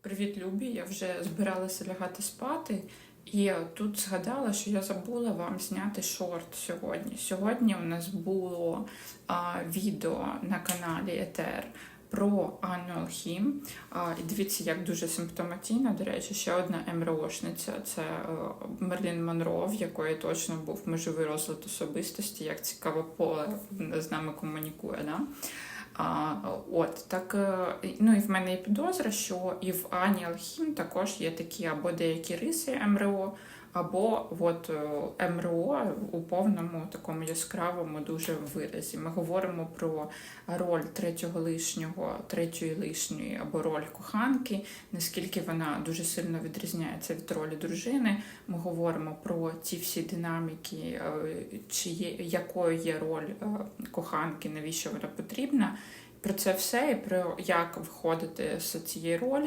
Привіт, Любі! Я вже збиралася лягати спати, і тут згадала, що я забула вам зняти шорт сьогодні. Сьогодні у нас було а, відео на каналі Етер про Анну Алхім. А, і дивіться, як дуже симптоматично. До речі, ще одна МРОшниця це е, Мерлін Монро, в якої точно був межовий розлад особистості, як цікаво поле з нами комунікує. Да? А, от так, е, ну і в мене є підозра, що і в Ані Алхім також є такі або деякі риси МРО, або от е, МРО у повному такому яскравому дуже виразі. Ми говоримо про роль третього лишнього, третьої лишньої або роль коханки, наскільки вона дуже сильно відрізняється від ролі дружини. Ми говоримо про ті всі динаміки, е, чи є, якою є роль е, коханки, навіщо вона потрібна. Про це все і про як виходити з цієї ролі.